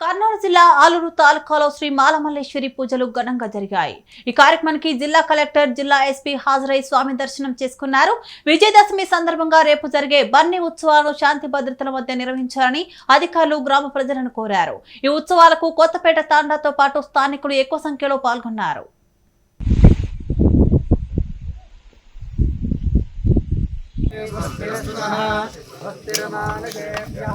కర్నూలు జిల్లా ఆలూరు తాలూకాలో శ్రీ మాలమల్లేశ్వరి పూజలు ఘనంగా జరిగాయి ఈ కార్యక్రమానికి జిల్లా కలెక్టర్ జిల్లా ఎస్పీ హాజరై స్వామి దర్శనం చేసుకున్నారు విజయదశమి సందర్భంగా రేపు జరిగే బన్నీ ఉత్సవాలను శాంతి భద్రతల మధ్య నిర్వహించాలని అధికారులు గ్రామ ప్రజలను కోరారు ఈ ఉత్సవాలకు కొత్తపేట తాండాతో పాటు స్థానికులు ఎక్కువ సంఖ్యలో పాల్గొన్నారు అఘోరేభ్యో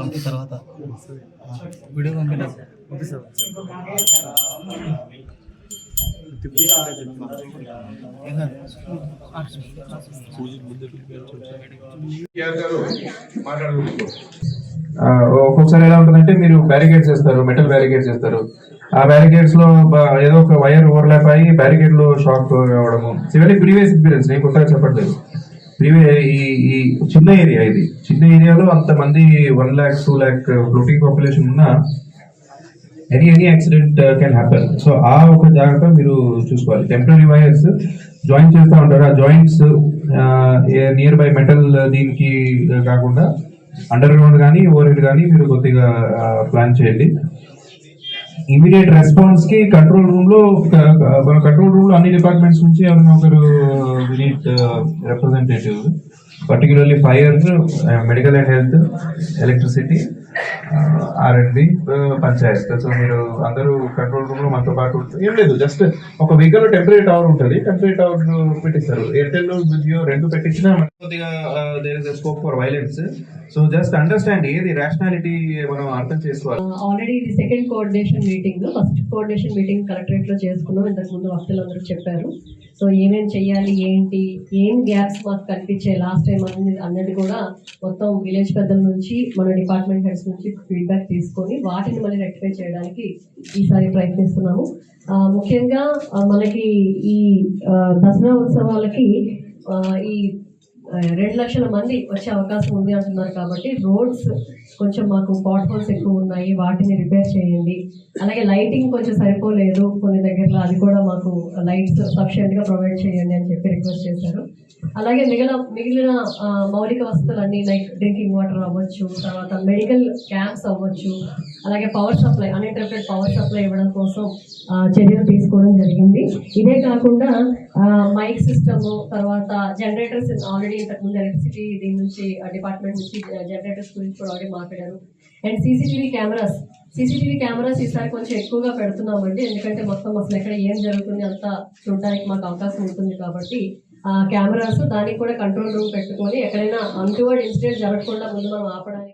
పంపిన తర్వాత. వీడియో పంపిన? ఒక్కొక్కసారి ఎలా ఉంటుందంటే మీరు బ్యారికేడ్స్ చేస్తారు మెటల్ బ్యారికేడ్స్ చేస్తారు. ఆ బ్యారికేడ్స్లో ఏదో ఒక వైర్ ఓవర్లాప్ అయ్యి బ్యారికేడ్లో షాక్ అవ్వడము. వెరీ ప్రీవియస్ ఎక్స్పీరియన్స్ నేను కొత్తగా చెప్పట్లేదు. ఈ ఈ చిన్న ఏరియా ఇది. చిన్న ఏరియాలో అంతమంది one lakh two lakh floating population ఉన్నా any any accident can happen so ఆ ఒక జాగ్రత్త మీరు చూసుకోవాలి. టెంపరీ వైర్స్ జాయిన్ చేస్తూ ఉంటారు. ఆ జాయింట్స్ నియర్ బై మెటల్ దీనికి కాకుండా అండర్ గ్రౌండ్ కానీ ఓవర్ హెడ్ కానీ మీరు కొద్దిగా uh, ప్లాన్ చేయండి. ఇమీడియట్ రెస్పాన్స్కి కంట్రోల్ రూమ్లో uh, కంట్రోల్ రూమ్ అన్ని డిపార్ట్మెంట్స్ నుంచి ఎవరైనా ఒకరు neat representative uh, particularly fire medical and health electricity or and panchayat. So మీరు అందరూ కంట్రోల్ రూమ్లో మనతో పాటు ఏం లేదు జస్ట్ ఒక వీక్లో టెంపరీ టవర్ ఉంటుంది. టెంపరీ టవర్ పెట్టిస్తారు ఎయిర్టెల్ జియో రెండు పెట్టించినా కొద్దిగా there is scope for violence so just understand ఏది రేషనాలిటీ మనం అర్థం చేసుకోవాలి. Uh, ఆల్రెడీ ఇది second coordination meeting first coordination meeting కలెక్టరేట్లో చేసుకున్నాం. ఇంతకు ముందు వక్తలందరూ చెప్పారు. సో ఏమేం చేయాలి ఏంటి ఏం గ్యాప్స్ మాకు కనిపించాయి? లాస్ట్ టైం మంది అన్నది కూడా మొత్తం విలేజ్ పెద్దల నుంచి మన డిపార్ట్మెంట్ హెడ్స్ నుంచి ఫీడ్బ్యాక్ తీసుకొని వాటిని మళ్ళీ రెక్టిఫై చేయడానికి ఈసారి ప్రయత్నిస్తున్నాము. ముఖ్యంగా మనకి ఈ దసరా ఉత్సవాలకి ఈ రెండు లక్షల మంది వచ్చే అవకాశం ఉంది అంటున్నారు కాబట్టి రోడ్స్ కొంచెం మాకు పాట్ హోల్స్ ఎక్కువ ఉన్నాయి వాటిని రిపేర్ చేయండి. అలాగే లైటింగ్ కొంచెం సరిపోలేదు కొన్ని దగ్గరలో అది కూడా మాకు లైట్స్ సఫిషియెంట్గా ప్రొవైడ్ చేయండి అని చెప్పి రిక్వెస్ట్ చేశారు. అలాగే మిగిలిన మిగిలిన మౌలిక వసతులన్నీ లైక్ డ్రింకింగ్ వాటర్ అవ్వచ్చు తర్వాత మెడికల్ క్యాంప్స్ అవ్వచ్చు అలాగే power supply uninterrupted power supply ఇవ్వడం కోసం చర్యలు తీసుకోవడం జరిగింది. ఇదే కాకుండా మైక్ సిస్టమ్ తర్వాత జనరేటర్స్ ఆల్రెడీ ఇంతకుముందు ఎలక్ట్రిసిటీ దీని నుంచి డిపార్ట్మెంట్ నుంచి జనరేటర్స్ గురించి కూడా ఆల్రెడీ మాట్లాడారు. And CCTV cameras CCTV cameras ఈసారి కొంచెం ఎక్కువగా పెడుతున్నామండి. ఎందుకంటే మొత్తం అసలు ఎక్కడ ఏం జరుగుతుంది అంతా చూడడానికి మాకు అవకాశం ఉంటుంది కాబట్టి కెమెరాస్ దానికి కూడా కంట్రోల్ రూమ్ పెట్టుకొని ఎక్కడైనా అన్టువర్డ్ ఇన్సిడెంట్ జరగకుండా ముందు మనం ఆపడానికి